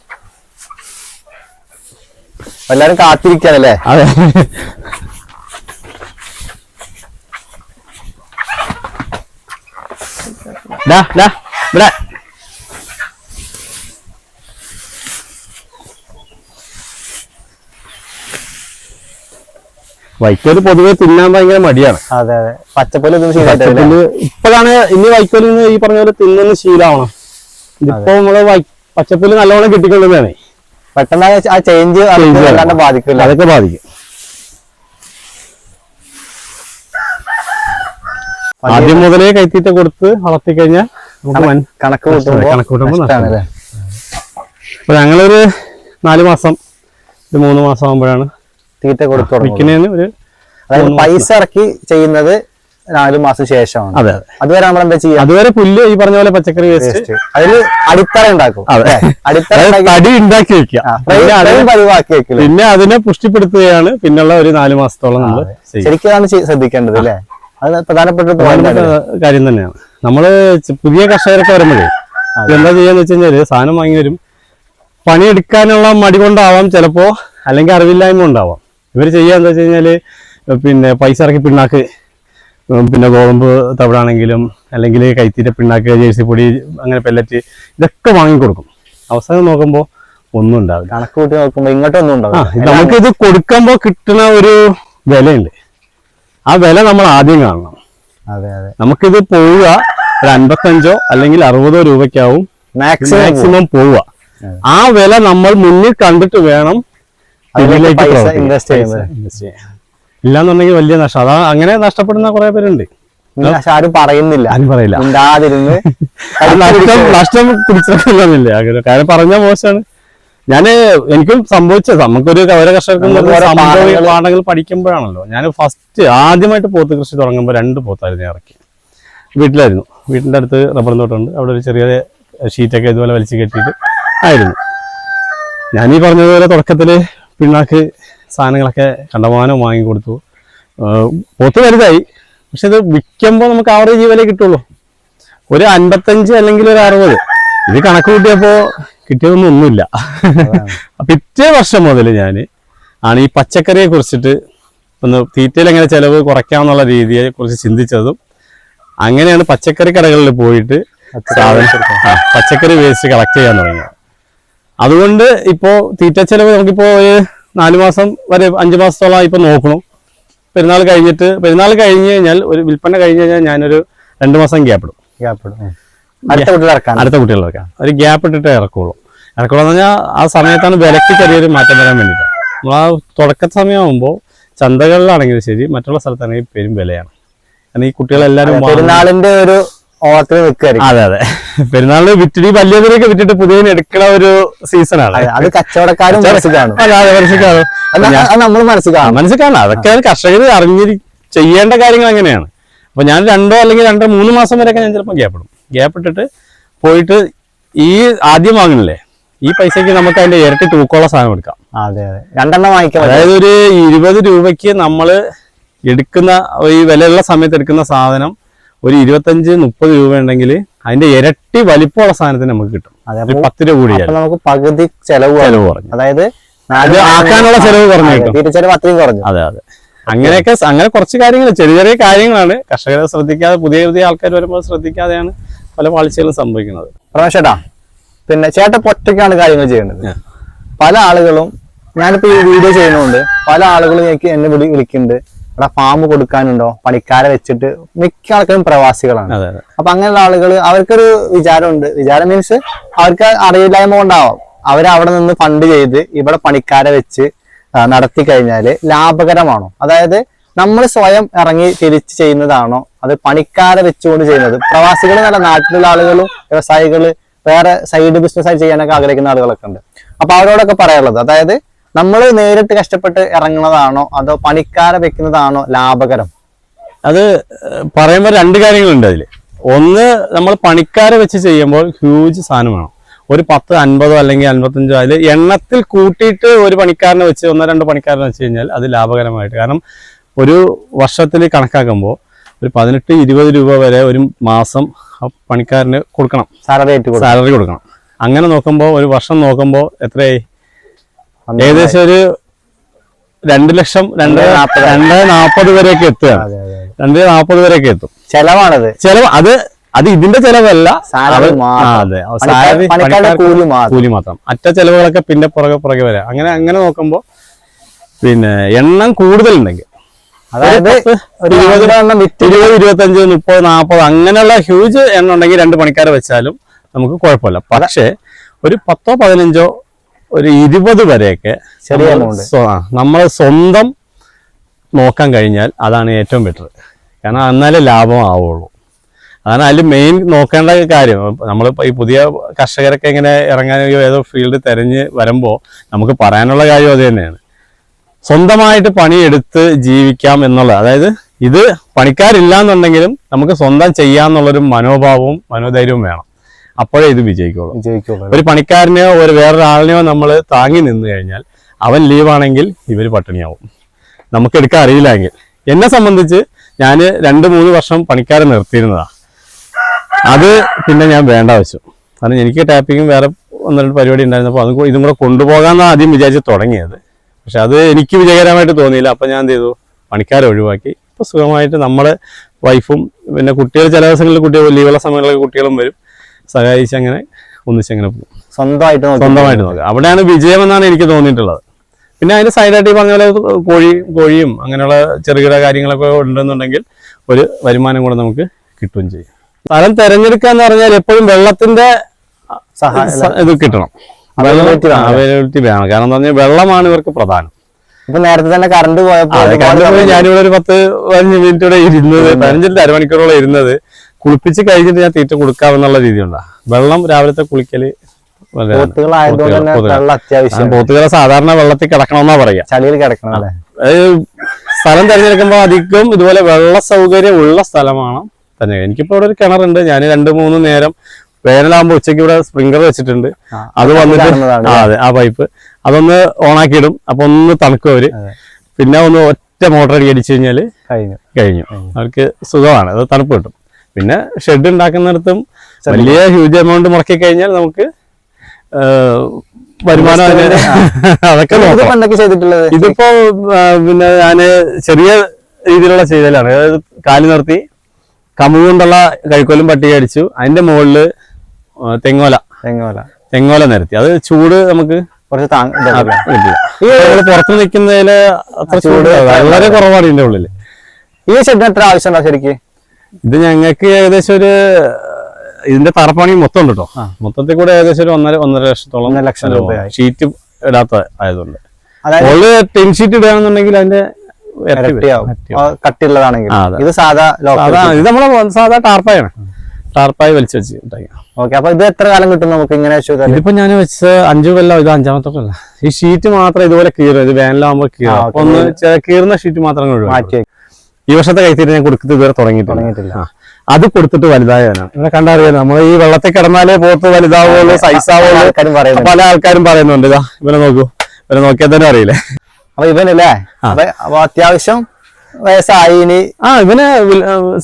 എല്ലാരും കാത്തിരിക്കാനല്ലേ അതെ. ഡാ ഡാ ഇവിടെ. വൈക്കോൽ പൊതുവെ തിന്നാൻ ഭയങ്കര മടിയാണ്. അതെ അതെ. പച്ചപ്പുല്ല് പച്ചപ്പുല്ല് ഇപ്പോഴാണ് ഇനി വൈക്കോൽ ഈ പറഞ്ഞ പോലെ തിന്നുന്ന ശീലമാവണം ഇതിപ്പോ നമ്മൾ പച്ചപ്പുല്ല് നല്ലോണം കിട്ടിക്കൊള്ളുന്നതാണ്. പെട്ടെന്ന് ആ- ചേഞ്ച് ബാധിക്കില്ല? അതൊക്കെ ബാധിക്കും. ആദ്യം മുതലേ കൈത്തീറ്റ കൊടുത്ത് വളർത്തി കഴിഞ്ഞാൽ നമുക്ക് കണക്ക് കണക്ക് കൂട്ടുമ്പോ നഷ്ടമാണ് അപ്പൊ ഞങ്ങളൊരു നാല് മാസം ഒരു മൂന്ന് മാസം ആകുമ്പോഴാണ് തീറ്റ കൊടുത്തു ഒരു അതായത് പൈസ ഇറക്കി ചെയ്യുന്നത് നാലു മാസം ശേഷമാണ്. അതെ അതെ. അതുവരെ നമ്മൾ എന്താ ചെയ്യുക? അതുവരെ പുല്ല് ഈ പറഞ്ഞ പോലെ പച്ചക്കറി വേസ്റ്റ് അതിൽ അടിത്തറ ഉണ്ടാക്കും. അടിത്തറ അതായത് ഉണ്ടാക്കി തടി ഉണ്ടാക്കി വെക്കുക. പിന്നെ അതിനെ- പുഷ്ടിപ്പെടുത്തുകയാണ് പിന്നുള്ള ഒരു നാല് മാസത്തോളം നമ്മൾ ശരിക്കും അതാണ് ശ്രദ്ധിക്കേണ്ടത് അല്ലേ? അത് പ്രധാനപ്പെട്ട. കാര്യം തന്നെയാണ്. നമ്മൾ പുതിയ കർഷകരൊക്കെ വരുമ്പോഴേ എന്താ ചെയ്യാന്ന് വെച്ച് കഴിഞ്ഞാൽ സാധനം വാങ്ങി വരും. പണിയെടുക്കാനുള്ള മടി കൊണ്ടാവാം ചിലപ്പോ അല്ലെങ്കിൽ അറിവില്ലായ്മ ഉണ്ടാവാം ഇവർ ചെയ്യാ എന്താ വെച്ച് കഴിഞ്ഞാൽ പിന്നെ പൈസ ഇറക്കി പിണ്ണാക്ക് പിന്നെ ഗോതമ്പ് തവിടാണെങ്കിലും അല്ലെങ്കിൽ കൈത്തീറ്റ പിണ്ണാക്ക് ജേഴ്സി പൊടി അങ്ങനെ പെല്ലറ്റ് ഇതൊക്കെ വാങ്ങിക്കൊടുക്കും അവസാനം നോക്കുമ്പോൾ ഒന്നും ഉണ്ടാവില്ല. കണക്ക് കൂട്ടി നോക്കുമ്പോ ഇങ്ങോട്ടൊന്നും ഉണ്ടാവില്ല. ഉണ്ടാവും ഇത് നമുക്കിത് കൊടുക്കുമ്പോൾ കിട്ടുന്ന ഒരു വിലയുണ്ട്. ആ വില നമ്മൾ ആദ്യം കാണണം. അതെ അതെ. നമുക്കിത് പോവുക ഒരു അൻപത്തഞ്ചോ അല്ലെങ്കിൽ അറുപതോ രൂപയ്ക്കാവും മാക്സിമം പോവുക. ആ വില നമ്മൾ മുന്നിൽ കണ്ടിട്ട് വേണം invest ചെയ്യുന്നത്. വലിയ നഷ്ടം. അതാ അങ്ങനെ നഷ്ടപ്പെടുന്ന കുറെ പേരുണ്ട്. ആരും പറയുന്നില്ല. ആരും പറയില്ല. ഉണ്ടാതിരുന്ന് നഷ്ടം നഷ്ടം കാരണം പറഞ്ഞ മോശമാണ്. ഞാൻ എനിക്കും സംഭവിച്ചത് നമുക്കൊരു കവര കർഷകർക്ക് പാഠങ്ങൾ പഠിക്കുമ്പോഴാണല്ലോ. ഞാൻ ഫസ്റ്റ് ആദ്യമായിട്ട് പോത്ത് കൃഷി തുടങ്ങുമ്പോൾ രണ്ട് പോത്തായിരുന്നു ഞാൻ ഇറക്കി. വീട്ടിലായിരുന്നു. വീട്ടിന്റെ അടുത്ത് റബ്ബർ തോട്ടമുണ്ട്. അവിടെ ഒരു ചെറിയ ഷീറ്റൊക്കെ ഇതുപോലെ വലിച്ചു കെട്ടിയിട്ട് ആയിരുന്നു. ഞാൻ ഈ പറഞ്ഞതുപോലെ തുടക്കത്തിൽ പിണ്ണാക്ക് സാധനങ്ങളൊക്കെ കണ്ടമാനം വാങ്ങിക്കൊടുത്തു പോത്ത് വലുതായി. പക്ഷെ ഇത് വിൽക്കുമ്പോൾ നമുക്ക് ആവറേജ് വില കിട്ടുള്ളൂ. ഒരു അൻപത്തഞ്ച് അല്ലെങ്കിൽ ഒരു അറുപത്. ഇത് കണക്ക് കൂട്ടിയപ്പോൾ കിട്ടിയതൊന്നും ഒന്നുമില്ല. പിറ്റേ വർഷം മുതൽ ഞാൻ ആണ് ഈ പച്ചക്കറിയെ കുറിച്ചിട്ട് ഒന്ന് തീറ്റയിൽ എങ്ങനെ ചിലവ് കുറയ്ക്കാമെന്നുള്ള രീതിയെ കുറിച്ച് ചിന്തിച്ചതും അങ്ങനെയാണ് പച്ചക്കറി കടകളിൽ പോയിട്ട് പച്ചക്കറി വേസ്റ്റ് കളക്ട് ചെയ്യാൻ തുടങ്ങിയത്. അതുകൊണ്ട് ഇപ്പോൾ തീറ്റ ചെലവ് നമുക്കിപ്പോൾ ഒരു നാല് മാസം വരെ അഞ്ച് മാസത്തോളം ഇപ്പോൾ നോക്കണം. പെരുന്നാൾ കഴിഞ്ഞിട്ട് പെരുന്നാൾ കഴിഞ്ഞ് കഴിഞ്ഞാൽ ഒരു വിൽപ്പന കഴിഞ്ഞ് കഴിഞ്ഞാൽ ഞാനൊരു രണ്ട് മാസം ഗ്യാപ്പ് ഇടും. ഗ്യാപ്പ് ഇടും അടുത്ത കുട്ടികൾ ഇറക്കാം അടുത്ത കുട്ടികളിലൊക്കെ ഒരു ഗ്യാപ്പ് ഇട്ടിട്ട് ഇറക്കുള്ളൂ. ഇറക്കുള്ളൂ എന്ന് പറഞ്ഞാൽ ആ സമയത്താണ് വിലക്ക് ചെറിയൊരു മാറ്റം വരാൻ വേണ്ടിയിട്ട്. നമ്മൾ ആ തുടക്ക സമയമാകുമ്പോൾ ചന്തകളിലാണെങ്കിലും ശരി മറ്റുള്ള സ്ഥലത്താണെങ്കിൽ പെരും വിലയാണ്. കാരണം ഈ കുട്ടികളെല്ലാവരും പെരുന്നാളിന്റെ ഒരു ഓണത്തിന് നിൽക്കായിരിക്കും അതെ അതെ. പെരുന്നാളിന് വിറ്റിട്ട് ഈ വലിയതിനൊക്കെ വിറ്റിട്ട് പുതിയതിന് എടുക്കണ ഒരു സീസണാണ് അത് കച്ചവടക്കാരും മനസ്സിൽ കാണും നമ്മൾ മനസ്സിൽ കാണും മനസ്സിൽ കാണാം അതൊക്കെ കർഷകർ അറിഞ്ഞി ചെയ്യേണ്ട കാര്യങ്ങൾ അങ്ങനെയാണ്. അപ്പൊ ഞാൻ രണ്ടോ അല്ലെങ്കിൽ രണ്ടോ മൂന്ന് മാസം വരെയൊക്കെ ഞാൻ ചിലപ്പോൾ ഗ്യാപ്പിടും ഗ്യാപ്പ് ഇട്ടിട്ട് പോയിട്ട് ഈ ആദ്യം വാങ്ങണില്ലേ ഈ പൈസക്ക് നമുക്ക് അതിന്റെ ഇരട്ടി തൂക്കമുള്ള സാധനം എടുക്കാം. അതെ അതെ. രണ്ടെണ്ണം വാങ്ങിക്കാം. അതായത് ഒരു ഇരുപത് രൂപയ്ക്ക് നമ്മൾ എടുക്കുന്ന ഈ വിലയുള്ള സമയത്ത് എടുക്കുന്ന സാധനം ഒരു ഇരുപത്തഞ്ച് മുപ്പത് രൂപ ഉണ്ടെങ്കിൽ അതിന്റെ ഇരട്ടി വലിപ്പമുള്ള സാധനത്തിന് നമുക്ക് കിട്ടും. പത്ത് രൂപ കൂടി നമുക്ക് പകുതി ചെലവ് ചെലവ് കുറഞ്ഞു. അതായത് അത് ആക്കാനുള്ള ചെലവ് കുറഞ്ഞു കിട്ടും. അത്രയും കുറഞ്ഞു. അതെ അതെ. അങ്ങനെയൊക്കെ അങ്ങനെ കുറച്ച് കാര്യങ്ങൾ ചെറിയ ചെറിയ കാര്യങ്ങളാണ്. കർഷകരെ ശ്രദ്ധിക്കാതെ പുതിയ പുതിയ ആൾക്കാർ വരുമ്പോൾ ശ്രദ്ധിക്കാതെയാണ് പല പാളിച്ചകളും സംഭവിക്കുന്നത്. പ്രമേശേട്ടാ പിന്നെ ചേട്ടൻ ഒറ്റയ്ക്കാണ് കാര്യങ്ങൾ ചെയ്യുന്നത്. പല ആളുകളും ഞാനിപ്പോ ഈ വീഡിയോ ചെയ്യുന്നതുകൊണ്ട് പല ആളുകളും എനിക്ക് എന്നെ വിളി വിളിക്കുന്നുണ്ട്. എടാ ഫാം കൊടുക്കാനുണ്ടോ? പണിക്കാരെ വെച്ചിട്ട് മിക്ക ആൾക്കാരും പ്രവാസികളാണ്. അപ്പൊ അങ്ങനെയുള്ള ആളുകൾ അവർക്കൊരു വിചാരമുണ്ട്. വിചാരം മീൻസ് അവർക്ക് അറിയില്ലായ്മ കൊണ്ടാവാം അവരവിടെ നിന്ന് ഫണ്ട് ചെയ്ത് ഇവിടെ പണിക്കാരെ വെച്ച് നടത്തി കഴിഞ്ഞാൽ ലാഭകരമാണോ? അതായത് നമ്മൾ സ്വയം ഇറങ്ങി തിരിച്ച് ചെയ്യുന്നതാണോ? അത് പണിക്കാരെ വെച്ചുകൊണ്ട് ചെയ്യുന്നത്? പ്രവാസികൾ നല്ല നാട്ടിലുള്ള ആളുകളും വ്യവസായികൾ വേറെ സൈഡ് ബിസിനസ് ആയി ചെയ്യാനൊക്കെ ആഗ്രഹിക്കുന്ന ആളുകളൊക്കെ ഉണ്ട്. അപ്പൊ അവരോടൊക്കെ പറയാനുള്ളത് അതായത് നമ്മൾ നേരിട്ട് കഷ്ടപ്പെട്ട് ഇറങ്ങുന്നതാണോ അതോ പണിക്കാരെ വെക്കുന്നതാണോ ലാഭകരം? അത് പറയുമ്പോൾ രണ്ട് കാര്യങ്ങളുണ്ട് അതിൽ ഒന്ന് നമ്മൾ പണിക്കാരെ വെച്ച് ചെയ്യുമ്പോൾ ഹ്യൂജ് സാധനം വേണം. ഒരു പത്ത് അൻപതോ അല്ലെങ്കിൽ അൻപത്തഞ്ചോ അതിൽ എണ്ണത്തിൽ കൂട്ടിയിട്ട് ഒരു പണിക്കാരനെ വെച്ച് ഒന്നോ രണ്ടോ പണിക്കാരനെ വെച്ച് കഴിഞ്ഞാൽ അത് ലാഭകരമായിട്ട്. കാരണം ഒരു വർഷത്തിൽ കണക്കാക്കുമ്പോൾ ഒരു പതിനെട്ട് ഇരുപത് രൂപ വരെ ഒരു മാസം ആ പണിക്കാരന് കൊടുക്കണം. സാലറി സാലറി കൊടുക്കണം. അങ്ങനെ നോക്കുമ്പോൾ ഒരു വർഷം നോക്കുമ്പോൾ എത്രയായി? ഏകദേശം ഒരു രണ്ട് ലക്ഷം രണ്ട് നാപ്പത്. രണ്ട് നാപ്പത് വരെയൊക്കെ എത്തുകയാണ്. രണ്ട് നാപ്പത് വരെയൊക്കെ എത്തും. ചെലവാണത്. ചെലവ് അത് അത് ഇതിന്റെ ചെലവല്ല. കൂലി മാത്രം. അറ്റ ചെലവുകളൊക്കെ പിന്നെ പുറകെ പുറകെ വരാം. അങ്ങനെ അങ്ങനെ നോക്കുമ്പോൾ പിന്നെ എണ്ണം കൂടുതലുണ്ടെങ്കിൽ. അതായത് ഇരുപത് ഇരുപത്തഞ്ച് മുപ്പത് നാൽപ്പത് അങ്ങനെയുള്ള ഹ്യൂജ് എണ്ണം ഉണ്ടെങ്കിൽ രണ്ട് പണിക്കാരെ വെച്ചാലും നമുക്ക് കുഴപ്പമില്ല. പക്ഷേ ഒരു പത്തോ പതിനഞ്ചോ ഒരു ഇരുപത് വരെയൊക്കെ ചെറിയ നമ്മൾ സ്വന്തം നോക്കാൻ കഴിഞ്ഞാൽ അതാണ് ഏറ്റവും ബെറ്റർ കാരണം എന്നാലേ ലാഭം ആവുള്ളൂ. അതാണ് അതിൽ മെയിൻ നോക്കേണ്ട കാര്യം. നമ്മൾ ഈ പുതിയ കർഷകരൊക്കെ ഇങ്ങനെ ഇറങ്ങാനോ ഏതോ ഫീൽഡ് തിരഞ്ഞ് വരുമ്പോൾ നമുക്ക് പറയാനുള്ള കാര്യം അത് തന്നെയാണ്. സ്വന്തമായിട്ട് പണിയെടുത്ത് ജീവിക്കാം എന്നുള്ള അതായത് ഇത് പണിക്കാരില്ല എന്നുണ്ടെങ്കിലും നമുക്ക് സ്വന്തം ചെയ്യാന്നുള്ളൊരു മനോഭാവവും മനോധൈര്യവും വേണം. അപ്പോഴേ ഇത് വിജയിക്കുള്ളൂ. വിജയിക്കുള്ളൂ ഒരു പണിക്കാരനെയോ ഒരു വേറൊരാളിനെയോ നമ്മൾ താങ്ങി നിന്ന് കഴിഞ്ഞാൽ അവൻ ലീവാണെങ്കിൽ ഇവർ പട്ടിണിയാവും. നമുക്ക് എടുക്കാൻ അറിയില്ലെങ്കിൽ എന്നെ സംബന്ധിച്ച് ഞാൻ രണ്ട് മൂന്ന് വർഷം പണിക്കാരെ നിർത്തിയിരുന്നതാ. അത് പിന്നെ ഞാൻ വേണ്ട വെച്ചു. കാരണം എനിക്ക് ടാപ്പിങ്ങും വേറെ ഒന്ന് രണ്ട് പരിപാടി ഉണ്ടായിരുന്നപ്പോൾ അതും ഇതും കൂടെ കൊണ്ടുപോകാമെന്നാണ് ആദ്യം വിചാരിച്ച് തുടങ്ങിയത്. പക്ഷെ അത് എനിക്ക് വിജയകരമായിട്ട് തോന്നിയില്ല. അപ്പം ഞാൻ എന്ത് ചെയ്തു? പണിക്കാരെ ഒഴിവാക്കി. ഇപ്പോൾ സുഖമായിട്ട് നമ്മൾ വൈഫും പിന്നെ കുട്ടികൾ ചില ദിവസങ്ങളിൽ കുട്ടികൾ ലീവുള്ള സമയങ്ങളിലൊക്കെ കുട്ടികളും വരും. സഹായിച്ച് അങ്ങനെ ഒന്നിച്ചങ്ങനെ പോകും. സ്വന്തമായിട്ട് നോക്കി. സ്വന്തമായിട്ട് നോക്കുക അവിടെയാണ് വിജയം എന്നാണ് എനിക്ക് തോന്നിയിട്ടുള്ളത്. പിന്നെ അതിന്റെ സൈഡായിട്ട് ഈ പറഞ്ഞ പോലെ കോഴി കോഴിയും അങ്ങനെയുള്ള ചെറുകിട കാര്യങ്ങളൊക്കെ ഉണ്ടെന്നുണ്ടെങ്കിൽ ഒരു വരുമാനം കൂടെ നമുക്ക് കിട്ടുകയും ചെയ്യും. സ്ഥലം തെരഞ്ഞെടുക്കുക എന്ന് പറഞ്ഞാൽ എപ്പോഴും വെള്ളത്തിന്റെ ഇത് കിട്ടണം. അവൈലബിലിറ്റി വേണം കാരണം പറഞ്ഞാൽ വെള്ളമാണ് ഇവർക്ക് പ്രധാനം. ഇപ്പൊ നേരത്തെ തന്നെ കറണ്ട് പോയപ്പോൾ ഞാനിവിടെ ഒരു പത്ത് പതിനഞ്ച് മിനിറ്റ് ഇവിടെ ഇരുന്നത് പതിനഞ്ചിന്റെ അരമണിക്കൂറോളം ഇരുന്നത്. കുളിപ്പിച്ച് കഴിഞ്ഞിട്ട് ഞാൻ തീറ്റ കൊടുക്കാമെന്നുള്ള രീതിയുണ്ടാ. വെള്ളം രാവിലത്തെ കുളിക്കൽ പോത്തുകളെ സാധാരണ വെള്ളത്തിൽ കിടക്കണമെന്നാ പറയാ. ചളിയിൽ കിടക്കണം സ്ഥലം തിരഞ്ഞെടുക്കുമ്പോൾ അധികം ഇതുപോലെ വെള്ള സൗകര്യം ഉള്ള സ്ഥലമാണ് തന്നെ. എനിക്കിപ്പോ ഇവിടെ ഒരു കിണറുണ്ട്. ഞാൻ രണ്ട് മൂന്ന് നേരം വേനലാകുമ്പോൾ ഉച്ചയ്ക്ക് ഇവിടെ സ്പ്രിങ്കർ വെച്ചിട്ടുണ്ട്. അത് വന്നിട്ട് അതെ ആ പൈപ്പ് അതൊന്ന് ഓണാക്കി ഇടും അപ്പൊ ഒന്ന് തണുക്കും അവർ. പിന്നെ ഒന്ന് ഒറ്റ മോട്ടർ അടി അടിച്ചു കഴിഞ്ഞാൽ കഴിഞ്ഞു. കഴിഞ്ഞു. അവർക്ക് സുഖമാണ്. അത് തണുപ്പ് കിട്ടും. പിന്നെ ഷെഡ് ഉണ്ടാക്കുന്നിടത്തും വലിയ ഹ്യൂജ് എമൗണ്ട് മുടക്കി കഴിഞ്ഞാൽ നമുക്ക് വരുമാനം അതൊക്കെ ചെയ്തിട്ടുള്ളത്? ഇതിപ്പോ പിന്നെ ഞാൻ ചെറിയ രീതിയിലുള്ള ചെയ്തലാണ്. അതായത് കാലി നിർത്തി കമ്പ് കൊണ്ടുള്ള കൈക്കോലും പട്ടിക അടിച്ചു. അതിന്റെ മുകളിൽ തെങ്ങോല. തെങ്ങോല. തെങ്ങോല നിരത്തി. അത് ചൂട് നമുക്ക് കുറച്ച് പുറത്ത് നിൽക്കുന്നതിൽ അത്ര ചൂട് വളരെ കുറവാണ് ഇതിന്റെ ഉള്ളിൽ. ഈ ഷെഡിന് എത്ര ആവശ്യമുണ്ടോ ശരിക്ക്? ഇത് ഞങ്ങൾക്ക് ഏകദേശം ഒരു ഇതിന്റെ തറപ്പണി മൊത്തം ഉണ്ട് കേട്ടോ മൊത്തത്തിൽ കൂടെ ഏകദേശം ഒരു ഒന്നര ഒന്നര ലക്ഷത്തോളം ഒന്നര ലക്ഷം രൂപ ഷീറ്റ് ഇടാത്ത ആയതുകൊണ്ട്. ഓൾ ടെൻ ഷീറ്റ് ഇടുകയാണെന്നുണ്ടെങ്കിൽ അതിന്റെ കട്ടിയുള്ളതാണെങ്കിൽ. ഇത് സാധാ ഇത് നമ്മളെ സാധാ ടാർപ്പായാണ്. ടാർപ്പായി വലിച്ചു വെച്ച് ഓക്കെ അപ്പൊ ഇത് എത്ര കാലം കിട്ടും നമുക്ക് ഇങ്ങനെ ഇതിപ്പോ ഞാൻ വെച്ച അഞ്ചു കൊല്ലം ഇത് അഞ്ചാമത്തെ കൊല്ല. ഈ ഷീറ്റ് മാത്രം ഇതുപോലെ കീറും ഇത് വേനലാകുമ്പോൾ കീറും. ഒന്ന് കീറുന്ന ഷീറ്റ് മാത്രം. മാറ്റി. ഈ വർഷത്തെ കൈത്തീര് ഞാൻ കൊടുക്കുന്നത് ഇതുവരെ തുടങ്ങിയിട്ടില്ല. അത് കൊടുത്തിട്ട് വലുതായവനാണ് ഇവിടെ കണ്ടറിയാം നമ്മൾ ഈ വെള്ളത്തിൽ കിടന്നാലേ പോത്ത് വലുതാവുള്ളൂ സൈസ് ആവുള്ളൂ. ആൾക്കാരും പല ആൾക്കാരും പറയുന്നുണ്ട് ഇതാ ഇവനെ നോക്കൂ. ഇവനെ നോക്കിയാൽ തന്നെ അറിയില്ലേ? അപ്പൊ ഇവനല്ലേ? അപ്പൊ അത്യാവശ്യം വയസ്സായി ഇനി ആ ഇവന്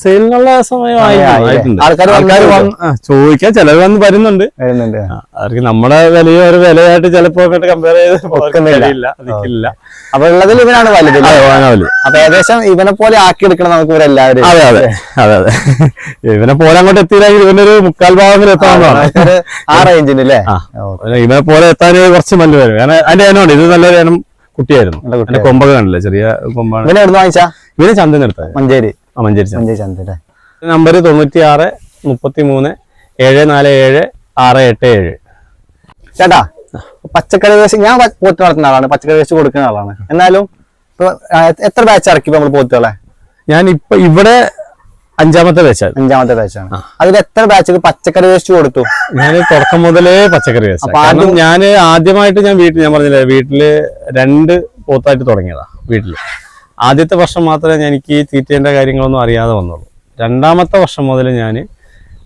സെയിലിനുള്ള സമയം ആയി, ആയി. ആയിട്ടുണ്ട്. ആൾക്കാര് ആൾക്കാർ ചോദിക്കാൻ ചിലർ വന്ന് വരുന്നുണ്ട്. വരുന്നുണ്ട്. അവർക്ക് നമ്മുടെ വിലയോ ഒരു വിലയായിട്ട് ചിലപ്പോ കമ്പയർ ചെയ്ത് നിൽക്കില്ല അപ്പൊ ഉള്ളതിൽ ഇവനാണ് വലുത് അപ്പൊ ഏകദേശം ഇവനെ പോലെ ആക്കി എടുക്കണം നമുക്ക് ഇവരെല്ലാവരും അതെ അതെ അതെ അതെ. ഇവനെ പോലെ അങ്ങോട്ട് എത്തിയില്ലെങ്കിൽ ഇവനൊരു ഒരു മുക്കാൽ ഭാഗത്തിൽ എത്താവുന്നതാണ്. ആ റേഞ്ചിന് അല്ലേ ഇവനെ പോലെ എത്താൻ കുറച്ച് മല്ല് വരും. കാരണം അതിന്റെ ഏനോണ്ട് ഇത് നല്ലൊരു ഇനം കുട്ടിയായിരുന്നു. കൊമ്പൊക്കെ കണ്ടില്ലേ? ചെറിയ കൊമ്പാണ്. വാങ്ങിച്ചാ? ഇവന് ചന്തൻ എടുത്തത്? മഞ്ചേരി. ആ മഞ്ചേരി ചന്ത. മഞ്ചേരി ചന്ത അല്ലേ? നമ്പർ തൊണ്ണൂറ്റി ആറ് മുപ്പത്തി മൂന്ന് ഏഴ് നാല് ഏഴ് ആറ് എട്ട് ഏഴ്. ചേട്ടാ പച്ചക്കറി വേസ്റ്റ് ഞാൻ പോത്ത് വളർത്തുന്ന ആളാണ്. പച്ചക്കറി വേസ്റ്റ് കൊടുക്കുന്ന ആളാണ്. എന്നാലും എത്ര ബാച്ച് ഇറക്കി നമ്മൾ പോത്തുകളെ ഞാൻ ഇപ്പൊ ഇവിടെ അഞ്ചാമത്തെ ബാച്ചാണ് അഞ്ചാമത്തെ ബാച്ചാണ് അതിൽ എത്ര ബാച്ച് പച്ചക്കറി വേസ്റ്റ് കൊടുത്തു? ഞാൻ തുടക്കം മുതലേ പച്ചക്കറി വേസ്റ്റ് കാരണം ഞാൻ ആദ്യമായിട്ട് ഞാൻ വീട്ടിൽ ഞാൻ പറഞ്ഞില്ലേ വീട്ടിൽ രണ്ട് പോത്തായിട്ട് തുടങ്ങിയതാ വീട്ടിൽ. ആദ്യത്തെ വർഷം മാത്രമേ ഞാൻ എനിക്ക് തീറ്റേന്റെ കാര്യങ്ങളൊന്നും അറിയാതെ വന്നുള്ളൂ. രണ്ടാമത്തെ വർഷം മുതൽ ഞാൻ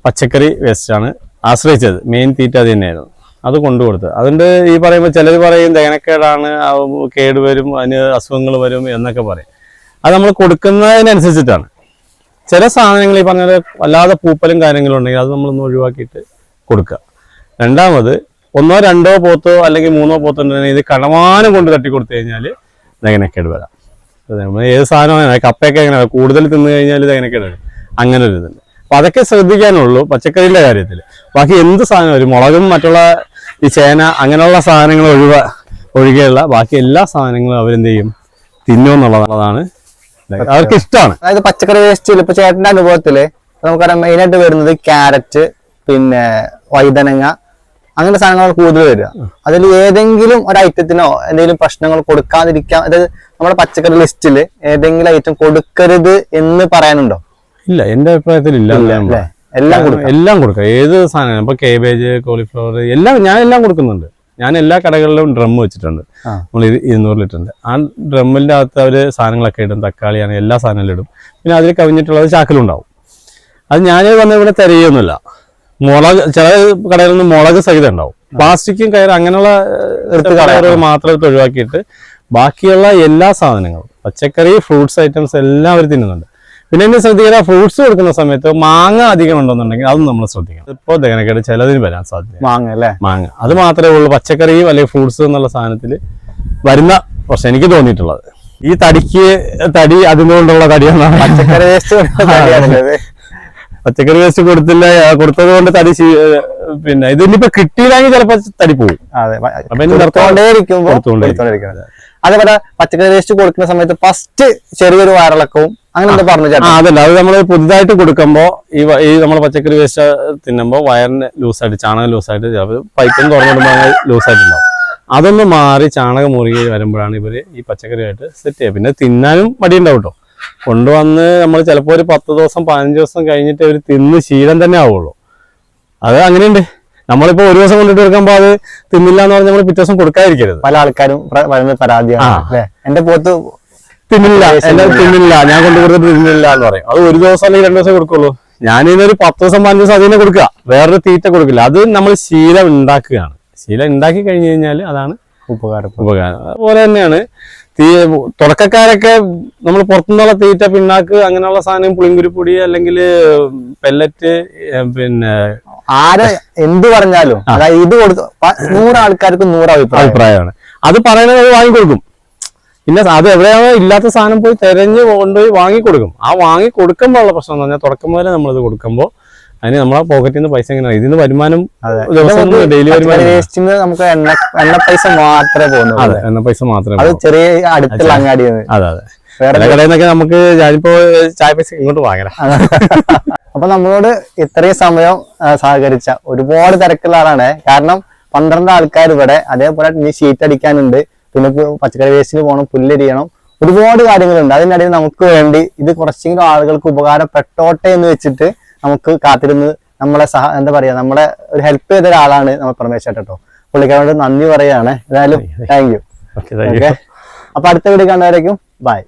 പച്ചക്കറി വേസ്റ്റാണ് ആശ്രയിച്ചത്. മെയിൻ തീറ്റ അത് തന്നെയായിരുന്നു. അത് കൊണ്ടുകൊടുത്തത്. അതുകൊണ്ട് ഈ പറയുമ്പോൾ ചിലർ പറയും ദഹനക്കേടാണ് കേട് വരും അതിന് അസുഖങ്ങൾ വരും എന്നൊക്കെ പറയും. അത് നമ്മൾ കൊടുക്കുന്നതിനനുസരിച്ചിട്ടാണ്. ചില സാധനങ്ങൾ ഈ പറഞ്ഞ വല്ലാതെ പൂപ്പലും കാര്യങ്ങളും ഉണ്ടെങ്കിൽ അത് നമ്മളൊന്ന് ഒഴിവാക്കിയിട്ട് കൊടുക്കുക. രണ്ടാമത് ഒന്നോ രണ്ടോ പോത്തോ അല്ലെങ്കിൽ മൂന്നോ പോത്തോ ഉണ്ടെങ്കിൽ ഇത് കടമാനം കൊണ്ട് തട്ടി കൊടുത്തു കഴിഞ്ഞാൽ ദഹനക്കേട് വരാം. നമ്മൾ ഏത് സാധനമാണ് കപ്പയൊക്കെ എങ്ങനെ കൂടുതൽ തിന്നു കഴിഞ്ഞാൽ ഇത് വരും അങ്ങനെ ഒരു ഇതുണ്ട്. അപ്പൊ അതൊക്കെ ശ്രദ്ധിക്കാനുള്ളൂ പച്ചക്കറിയുടെ കാര്യത്തിൽ ബാക്കി എന്ത് സാധനം ഒരു മുളകും മറ്റുള്ള ഈ ചേന അങ്ങനെയുള്ള സാധനങ്ങൾ ഒഴിവ ഒഴികെയുള്ള ബാക്കി എല്ലാ സാധനങ്ങളും അവരെന്ത് ചെയ്യും? തിന്നുമെന്നുള്ളതാണ് അവർക്ക് ഇഷ്ടമാണ്. അതായത് പച്ചക്കറി വേസ്റ്റിൽ ഇപ്പൊ ചേട്ടന്റെ അനുഭവത്തിൽ നമുക്കറിയാം മെയിൻ ആയിട്ട് വരുന്നത് ക്യാരറ്റ് പിന്നെ വൈതനങ്ങ അങ്ങനത്തെ സാധനങ്ങൾ കൂടുതൽ വരിക. അതിൽ ഏതെങ്കിലും ഒരു ഐറ്റത്തിനോ എന്തെങ്കിലും പ്രശ്നങ്ങൾ കൊടുക്കാതിരിക്കാൻ അതായത് നമ്മുടെ പച്ചക്കറി ലിസ്റ്റിൽ ഏതെങ്കിലും ഐറ്റം കൊടുക്കരുത് എന്ന് പറയാനുണ്ടോ? ഇല്ല എന്റെ അഭിപ്രായത്തിൽ ഇല്ല. എല്ലാം കൊടുക്കാം. എല്ലാം കൊടുക്കാം. ഏത് സാധനം ഇപ്പൊ കേബേജ് കോളിഫ്ലവർ എല്ലാം ഞാൻ എല്ലാം കൊടുക്കുന്നുണ്ട്. ഞാൻ എല്ലാ കടകളിലും ഡ്രം വെച്ചിട്ടുണ്ട്. നമ്മൾ ഇരു- ഇരുന്നൂറ് ലിറ്ററിന്റെ ആ ഡ്രമ്മിന്റെ അകത്ത് അവർ സാധനങ്ങളൊക്കെ ഇടും. തക്കാളിയാണ് എല്ലാ സാധനങ്ങളും ഇടും. പിന്നെ അതിൽ കവിഞ്ഞിട്ടുള്ളത് ചാക്കിലുണ്ടാവും അത് ഞാൻ വന്ന് ഇവിടെ തിരയൊന്നുമില്ല മുളക് ചില കടകളിൽ നിന്ന് മുളക് സഹിതം ഉണ്ടാവും. പ്ലാസ്റ്റിക്കും കയറും. അങ്ങനെയുള്ള എടുത്ത് കടകൾ മാത്രം ഒഴിവാക്കിയിട്ട് ബാക്കിയുള്ള എല്ലാ സാധനങ്ങളും. പച്ചക്കറി ഫ്രൂട്ട്സ് ഐറ്റംസ് എല്ലാം അവർ തിന്നുന്നുണ്ട്. പിന്നെ എന്നെ ശ്രദ്ധിക്കുക ഫ്രൂട്ട്സ് കൊടുക്കുന്ന സമയത്ത് മാങ്ങ അധികം ഉണ്ടെന്നുണ്ടെങ്കിൽ അതും നമ്മൾ ശ്രദ്ധിക്കണം. ഇപ്പോൾ ദഹനക്കേട് ചിലതിന് വരാൻ സാധ്യത മാങ്ങ അല്ലേ? മാങ്ങ. അത് മാത്രമേ ഉള്ളൂ പച്ചക്കറിയും അല്ലെങ്കിൽ ഫ്രൂട്ട്സ് എന്നുള്ള സാധനത്തിൽ വരുന്ന പ്രശ്നം എനിക്ക് തോന്നിയിട്ടുള്ളത്. ഈ തടിക്ക് തടി അതുകൊണ്ടുള്ള തടിയാണ് പച്ചക്കറി വേസ്റ്റ് പച്ചക്കറി വേസ്റ്റ് കൊടുത്തില്ല കൊടുത്തത് കൊണ്ട് തടി പിന്നെ ഇതിനിപ്പോ കിട്ടിയില്ലെങ്കിൽ ചിലപ്പോ തടി പോകും അതെ അതേപോലെ പച്ചക്കറി വേസ്റ്റ് കൊടുക്കുന്ന സമയത്ത് ഫസ്റ്റ് ചെറിയൊരു വയറിളക്കവും അങ്ങനെ എന്താ പറഞ്ഞു ചേട്ടാ? അതല്ല അത് നമ്മൾ പുതുതായിട്ട് കൊടുക്കുമ്പോ ഈ ഈ നമ്മൾ പച്ചക്കറി വേസ്റ്റ് തിന്നുമ്പോൾ വയറിന് ലൂസായിട്ട് ചാണകം ലൂസായിട്ട് ചിലപ്പോൾ പൈപ്പും തുറന്നിടുമ്പോൾ ലൂസായിട്ടുണ്ടാവും. അതൊന്ന് മാറി ചാണകം മുറുകി വരുമ്പോഴാണ് ഇവർ ഈ പച്ചക്കറിയായിട്ട് സെറ്റ് ചെയ്യുക. പിന്നെ തിന്നാനും മടിയുണ്ടാവും കേട്ടോ കൊണ്ടുവന്ന് നമ്മൾ ചിലപ്പോൾ ഒരു പത്ത് ദിവസം പതിനഞ്ച് ദിവസം കഴിഞ്ഞിട്ട് അവർ തിന്ന് ശീലം തന്നെ ആവുള്ളൂ. അത് അങ്ങനെയുണ്ട്. നമ്മളിപ്പോ ഒരു ദിവസം കൊണ്ടിട്ട് എടുക്കുമ്പോൾ അത് തിന്നില്ല എന്ന് പറഞ്ഞാൽ നമ്മൾ പിറ്റേ ദിവസം കൊടുക്കാതിരിക്കരുത്. പല ആൾക്കാരും പറയുന്ന പരാതിയാണ് എന്റെ പോത്ത് തിന്നില്ല. എന്നെ തിന്നില്ല. ഞാൻ കൊണ്ടു കൊടുത്തിട്ട് തിന്നില്ല എന്ന് പറയും. അത് ഒരു ദിവസം അല്ലെങ്കിൽ രണ്ടു ദിവസം കൊടുക്കുള്ളൂ. ഞാൻ ഇന്നൊരു പത്ത് ദിവസം പതിനഞ്ച് ദിവസം അതിനെ കൊടുക്കുക. വേറൊരു തീറ്റ കൊടുക്കില്ല. അത് നമ്മൾ ശീലം ഉണ്ടാക്കുകയാണ്. ശീലം ഉണ്ടാക്കി കഴിഞ്ഞു കഴിഞ്ഞാൽ അതാണ് ഉപകാരം ഉപകാരം. അതുപോലെ തന്നെയാണ് തീ തുടക്കക്കാരൊക്കെ നമ്മൾ പുറത്തുനിന്നുള്ള തീറ്റ പിണ്ണാക്ക് അങ്ങനെയുള്ള സാധനം പുളിങ്കുരുപ്പൊടി അല്ലെങ്കിൽ പെല്ലറ്റ് പിന്നെ ആര് എന്ത് പറഞ്ഞാലും അതായത് ഇത് കൊടുത്ത് നൂറ് ആൾക്കാർക്ക് നൂറ് അഭിപ്രായം. അഭിപ്രായമാണ്. അത് പറയുന്നത് അത് വാങ്ങിക്കൊടുക്കും. പിന്നെ അത് എവിടെയാണോ ഇല്ലാത്ത സാധനം പോയി തെരഞ്ഞ് കൊണ്ടുപോയി വാങ്ങിക്കൊടുക്കും. ആ വാങ്ങി കൊടുക്കുമ്പോൾ ഉള്ള പ്രശ്നം എന്ന് പറഞ്ഞാൽ തുടക്കം മുതലേ നമ്മളിത് കൊടുക്കുമ്പോൾ അതിന് നമ്മളെ പോക്കറ്റിൽ നിന്ന് പൈസ എങ്ങനെ ഇതിന് വരുമാനം ഡെയിലി വരുമാനം. നമുക്ക് എണ്ണ എണ്ണ പൈസ മാത്രമേ പോകുന്നു അതെ എണ്ണ പൈസ മാത്രമേ അത് ചെറിയ അടുത്തുള്ള അങ്ങാടി അതെ അതെ. കടയിൽ നിന്നൊക്കെ നമുക്ക് ഞാനിപ്പോ ചായ പൈസ ഇങ്ങോട്ട് വാങ്ങല. അപ്പൊ നമ്മളോട് ഇത്രയും സമയം സഹകരിച്ച ഒരുപാട് തിരക്കുള്ള ആളാണ്. കാരണം പന്ത്രണ്ട് ആൾക്കാർ ഇവിടെ അതേപോലെ ഇനി ഷീറ്റ് അടിക്കാനുണ്ട്. പിന്നെ പച്ചക്കറി വേസ്റ്റിന് പോകണം പുല്ലരിയണം ഒരുപാട് കാര്യങ്ങളുണ്ട്. അതിനിടയിൽ നമുക്ക് വേണ്ടി ഇത് കുറച്ചെങ്കിലും ആളുകൾക്ക് ഉപകാരപ്പെട്ടോട്ടെ എന്ന് വെച്ചിട്ട് നമുക്ക് കാത്തിരുന്ന് നമ്മളെ സഹ എന്താ പറയാ നമ്മളെ ഒരു ഹെൽപ്പ് ചെയ്ത ഒരാളാണ് നമ്മൾ പ്രമേശ് കേട്ടോ പുള്ളിക്കാരോട് നന്ദി പറയാണ് ഏതായാലും thank you okay thank you okay അപ്പൊ അടുത്ത വീഡിയോ കണ്ടവരേക്കും ബൈ